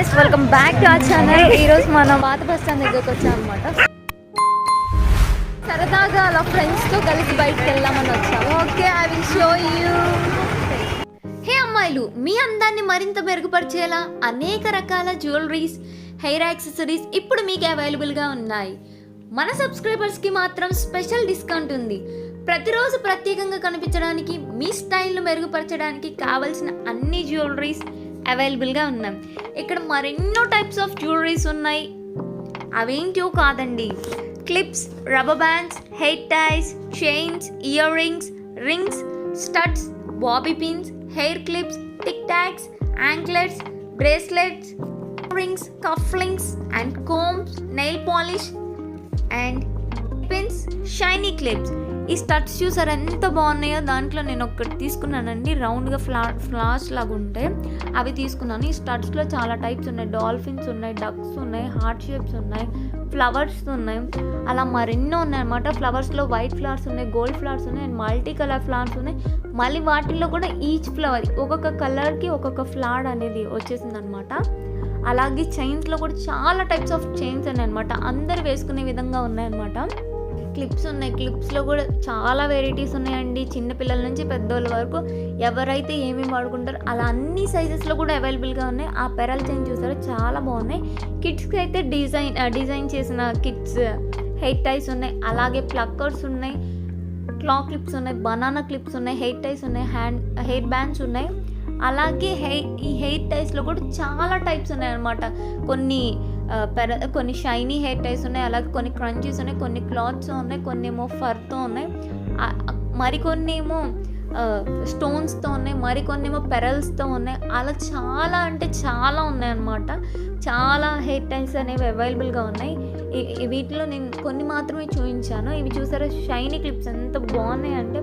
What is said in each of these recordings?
Guys welcome back to our channel ఈ రోజు మనం పాత బస్ స్టాండ్ దగ్గరకు వచ్చాం అనమాట సరదాగా అలా ఫ్రెండ్స్తో కలిసి బయటకు వెళ్దామని వచ్చాము. Okay I will show you hey అమ్మాయిలు మీ అందాన్ని మరింత మెరుగుపరిచేలా అనేక రకాల జ్యువెలరీస్ హెయిర్ యాక్సెసరీస్ ఇప్పుడు మీకు అవైలబుల్గా ఉన్నాయి. మన సబ్స్క్రైబర్స్కి మాత్రం స్పెషల్ డిస్కౌంట్ ఉంది. ప్రతిరోజు ప్రత్యేకంగా కనిపించడానికి మీ స్టైల్ను మెరుగుపరచడానికి కావలసిన అన్ని జ్యువెలరీస్ అవైలబుల్గా ఉన్నాయి. ఇక్కడ మరెన్నో టైప్స్ ఆఫ్ జ్యువెలరీస్ ఉన్నాయి. అవేంటో కాదండి. Clips rubber bands hair ties chains earrings rings studs bobby pins hair clips tic tacs anklets bracelets rings cufflinks and combs nail polish and pins shiny clips ఈ studs చూసారు ఎంత బాగున్నాయో? దాంట్లో నేను ఒకటి తీసుకున్నానండి. రౌండ్గా ఫ్లా ఫ్లాష్ లాగా ఉంటే అవి తీసుకున్నాను. ఈ స్టడ్స్లో చాలా టైప్స్ ఉన్నాయి. డాల్ఫిన్స్ ఉన్నాయి డక్స్ ఉన్నాయి హార్ట్ షేప్స్ ఉన్నాయి ఫ్లవర్స్ ఉన్నాయి. అలా మరెన్నో ఉన్నాయన్నమాట ఫ్లవర్స్లో వైట్ ఫ్లవర్స్ ఉన్నాయి గోల్డ్ ఫ్లవర్స్ ఉన్నాయి అండ్ మల్టీ కలర్ ఫ్లవర్స్ ఉన్నాయి. మళ్ళీ వాటిల్లో కూడా ఈచ్ ఫ్లవర్ ఒక్కొక్క కలర్కి ఒక్కొక్క ఫ్లాడ్ అనేది వచ్చేసింది అనమాట అలాగే చైన్స్లో కూడా చాలా టైప్స్ ఆఫ్ చైన్స్ ఉన్నాయి అనమాట అందరు వేసుకునే విధంగా ఉన్నాయన్నమాట. క్లిప్స్ ఉన్నాయి. క్లిప్స్లో కూడా చాలా వెరైటీస్ ఉన్నాయండి. చిన్నపిల్లల నుంచి పెద్దోళ్ళ వరకు ఎవరైతే ఏమేమి వాడుకుంటారో అలా అన్ని సైజెస్లో కూడా అవైలబుల్గా ఉన్నాయి. ఆ పెరల్ చైన్ చూసారో? చాలా బాగున్నాయి. కిడ్స్కి అయితే డిజైన్ డిజైన్ చేసిన కిడ్స్ హెయిర్ టైస్ ఉన్నాయి. అలాగే ప్లక్కర్స్ ఉన్నాయి. క్లా క్లిప్స్ ఉన్నాయి. బనానా క్లిప్స్ ఉన్నాయి. హెయిర్ టైస్ ఉన్నాయి. హ్యాండ్ హెయిర్ బ్యాండ్స్ ఉన్నాయి. అలాగే హెయిర్ ఈ హెయిర్ టైస్లో కూడా చాలా టైప్స్ ఉన్నాయన్నమాట. కొన్ని పెర కొన్ని షైనీ హెయిర్ టైస్ ఉన్నాయి అలాగే కొన్ని క్రంచీస్ ఉన్నాయి కొన్ని క్లాత్స్ ఉన్నాయి కొన్ని ఏమో ఫర్తో ఉన్నాయి. మరికొన్ని ఏమో స్టోన్స్తో ఉన్నాయి మరికొన్ని ఏమో పెరల్స్తో ఉన్నాయి. అలా చాలా అంటే చాలా ఉన్నాయి అన్నమాట చాలా హెయిర్ టైల్స్ అనేవి అవైలబుల్గా ఉన్నాయి. వీటిలో నేను కొన్ని మాత్రమే చూపించాను. ఇవి చూసారా? షైనీ క్లిప్స్ ఎంత బాగున్నాయి అంటే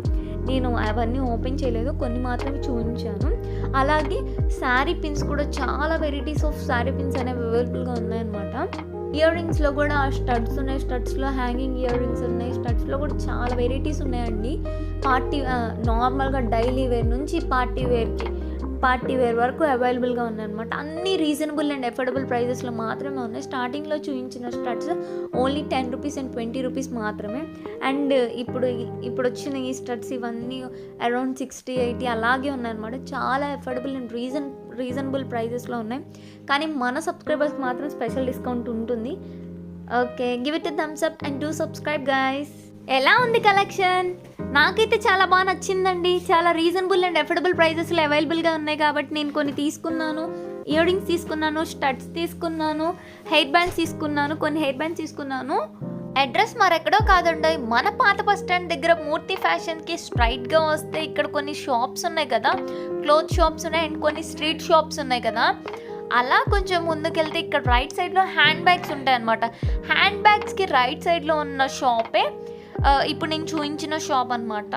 నేను అవన్నీ ఓపెన్ చేయలేదు కొన్ని మాత్రమే చూపించాను. అలాగే శారీ పిన్స్ కూడా చాలా వెరైటీస్ ఆఫ్ శారీ పిన్స్ అనేవి అవైలబుల్గా ఉన్నాయన్నమాట. ఇయర్ రింగ్స్లో కూడా స్టడ్స్ ఉన్నాయి స్టడ్స్లో హ్యాంగింగ్ ఇయర్ రింగ్స్ ఉన్నాయి స్టడ్స్లో కూడా చాలా వెరైటీస్ ఉన్నాయండి. పార్టీ నార్మల్గా డైలీ వేర్ నుంచి పార్టీ వేర్కి పార్టీ వేర్ వరకు అవైలబుల్గా ఉన్నాయన్నమాట అన్ని రీజనబుల్ అండ్ ఎఫోర్డబుల్ ప్రైజెస్లో మాత్రమే ఉన్నాయి. స్టార్టింగ్లో చూపించిన studs only ten rupees and twenty rupees మాత్రమే. అండ్ ఇప్పుడు ఇప్పుడు వచ్చిన ఈ స్టడ్స్ ఇవన్నీ అరౌండ్ సిక్స్టీ ఎయిటీ అలాగే ఉన్నాయన్నమాట. చాలా ఎఫోర్డబుల్ అండ్ రీజన్ రీజనబుల్ ప్రైజెస్లో ఉన్నాయి. కానీ మన సబ్స్క్రైబర్స్కి మాత్రం స్పెషల్ డిస్కౌంట్ ఉంటుంది. Okay give it thumbs up and do subscribe guys ఎలా ఉంది కలెక్షన్? నాకైతే చాలా బాగా నచ్చిందండి. చాలా రీజనబుల్ అండ్ అఫోర్డబుల్ ప్రైజెస్లో అవైలబుల్గా ఉన్నాయి కాబట్టి నేను కొన్ని తీసుకున్నాను. ఇయర్ రింగ్స్ తీసుకున్నాను స్టడ్స్ తీసుకున్నాను హెయిర్ బ్యాండ్స్ తీసుకున్నాను కొన్ని హెయిర్ బ్యాండ్స్ తీసుకున్నాను. అడ్రస్ మరెక్కడో కాదండి. మన పాత బస్ స్టాండ్ దగ్గర మూర్తి ఫ్యాషన్కి స్ట్రైట్గా వస్తే ఇక్కడ కొన్ని షాప్స్ ఉన్నాయి కదా. క్లోత్ షాప్స్ ఉన్నాయి అండ్ కొన్ని స్ట్రీట్ షాప్స్ ఉన్నాయి కదా. అలా కొంచెం ముందుకెళ్తే ఇక్కడ రైట్ సైడ్లో హ్యాండ్ బ్యాగ్స్ ఉంటాయి అనమాట హ్యాండ్ బ్యాగ్స్కి రైట్ సైడ్లో ఉన్న షాపే ఇప్పుడు నేను చూపించిన షాప్ అనమాట